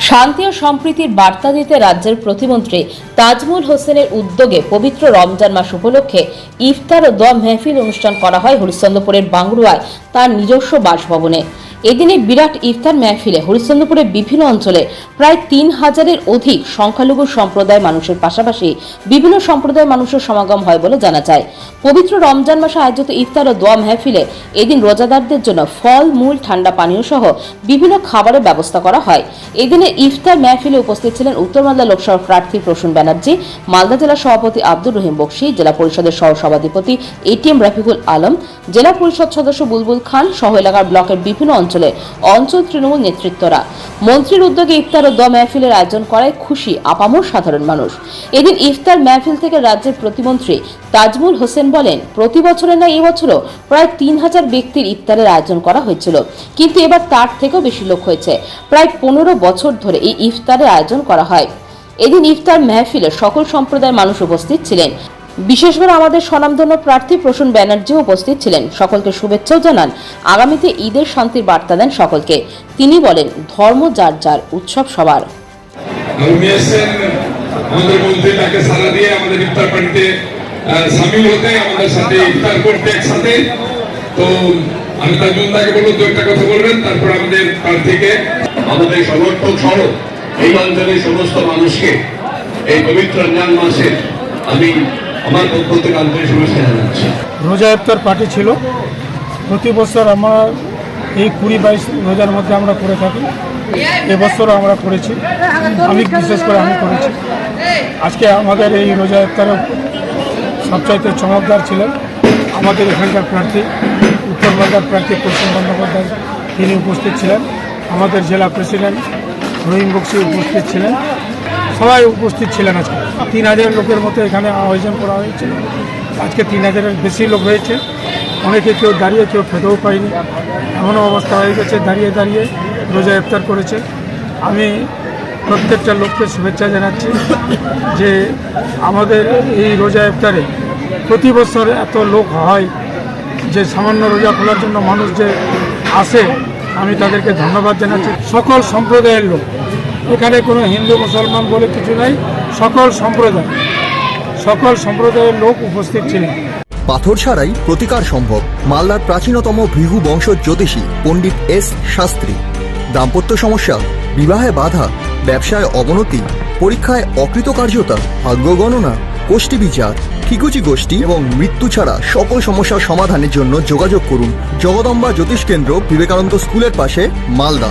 শান্তি ও সম্প্রীতির বার্তা দিতে রাজ্যের প্রতিমন্ত্রী তাজমুল হোসেনের উদ্যোগে পবিত্র রমজান মাস উপলক্ষে ইফতার ও দোয়া মেহফিল অনুষ্ঠান করা হয় হরিশ্চন্দ্রপুরের বাংরুয়ায়, তার নিজস্ব বাসভবনে। এদিনে বিরাট ইফতার মেহফিলে হরিশ্চন্দ্রপুরের বিভিন্ন অঞ্চলে প্রায় তিন হাজারের অধিক সংখ্যালঘু সম্প্রদায় মানুষের পাশাপাশি বিভিন্ন সম্প্রদায়ের মানুষের সমাগম হয় বলে জানা যায়। পবিত্র রমজান মাসে আয়োজিত ইফতার ও দোয়া মেহফিলে এদিন রোজাদারদের জন্য ফল, মূল, ঠান্ডা পানীয় সহ বিভিন্ন খাবারের ব্যবস্থা করা হয়। এদিনে ইফতার মেহফিলে উপস্থিত ছিলেন উত্তর মালদা লোকসভা প্রার্থী প্রসূন ব্যানার্জি, মালদা জেলা সভাপতি আব্দুর রহিম বক্সি, জেলা পরিষদের সহ সভাধিপতি এটিএম রাফিকুল আলম, জেলা পরিষদ সদস্য বুলবুল খান সহ এলাকার ব্লকের বিভিন্ন অঞ্চলে অঞ্চল তৃণমূল নেতৃত্বরা। মন্ত্রীর উদ্যোগে ইফতার ও দোয়া মেহফিলের আয়োজন করায় খুশি আপামর সাধারণ মানুষ। এদিন ইফতার মেহফিল থেকে রাজ্যের প্রতিমন্ত্রী তাজমুল হোসেন বলেন, প্রতি বছরের না এবছরও প্রায় তিন হাজার ব্যক্তির ইফতারের আয়োজন করা হয়েছিল, কিন্তু এবার তার থেকেও বেশি লোক হয়েছে। প্রায় পনেরো বছর ধরে এই ইফতারের আয়োজন করা হয়। এদিন ইফতার মেহফিলে সকল সম্প্রদায়ের মানুষ উপস্থিত ছিলেন। বিশেষ করে আমাদের স্বনামধন্য প্রার্থী প্রসূন ব্যানার্জিও উপস্থিত ছিলেন। সকলকে শুভেচ্ছাও জানান আগামীতে ঈদের শান্তির বার্তা দেন সকলকে। তিনি বলেন ধর্ম যার যার উৎসব সবার। আমাদের মন্ত্রী তাকে সারা দিয়ে আমাদের ইফতার পার্টিতে সামিল হতে আমাদের সাথে ইফতার করতে একসাথে। তো আমি তাজুল তাকে বলব দু একটা কথা বলবেন তারপর আমাদের প্রার্থীকে। আমাদের সমর্থক সহ এই অঞ্চলের সমস্ত মানুষকে এই পবিত্র রমজান মাসে আমি আমার রোজা ইফতার পার্টি ছিল। প্রতি বছর আমরা এই কুড়ি বাইশ রোজার মধ্যে আমরা করে থাকি। এবছরও আমরা করেছি। আমি বিশেষ করে আমি করেছি। আজকে আমাদের এই রোজা ইফতারে সবচাইতে চমকদার ছিলেন আমাদের এখানকার প্রার্থী, উত্তর বাংলার প্রার্থী পশ্চিম বন্দ্যোপাধ্যায়। তিনি উপস্থিত ছিলেন। আমাদের জেলা প্রেসিডেন্ট রহিম বক্সি উপস্থিত ছিলেন। সবাই উপস্থিত ছিলেন আজকে। তিন হাজার লোকের মতো এখানে আয়োজন করা হয়েছিল। আজকে তিন হাজারের বেশি লোক হয়েছে। অনেকে কেউ দাঁড়িয়ে, কেউ খেতেও পায়নি। এমনও অবস্থা হয়ে গেছে, দাঁড়িয়ে দাঁড়িয়ে রোজা ইফতার করেছে। আমি প্রত্যেকটা লোককে শুভেচ্ছা জানাচ্ছি যে আমাদের এই রোজা ইফতারে প্রতি বছর এত লোক হয় যে সামান্য রোজা খোলার জন্য মানুষ যে আসে, আমি তাদেরকে ধন্যবাদ জানাচ্ছি। সকল সম্প্রদায়ের লোক এখানে কোনো হিন্দু, মুসলমান বলে কিছু নাই, সকল সম্প্রদায়, সকল সম্প্রদায়ের লোক উপস্থিত ছিলেন। পাথর ছাড়াই প্রতিকার সম্ভব, মালদার প্রাচীনতম ভৃহু বংশ জ্যোতিষী পণ্ডিত এস শাস্ত্রী। দাম্পত্য সমস্যা, বিবাহে বাধা, ব্যবসায় অবনতি, পরীক্ষায় অকৃতকার্যতা, ভাগ্য গণনা গোষ্ঠী বিচার, ঠিকুচি গোষ্ঠী এবং মৃত্যু ছাড়া সকল সমস্যার সমাধানের জন্য যোগাযোগ করুন জগদম্বা জ্যোতিষ কেন্দ্র বিবেকানন্দ স্কুলের পাশে, Malda.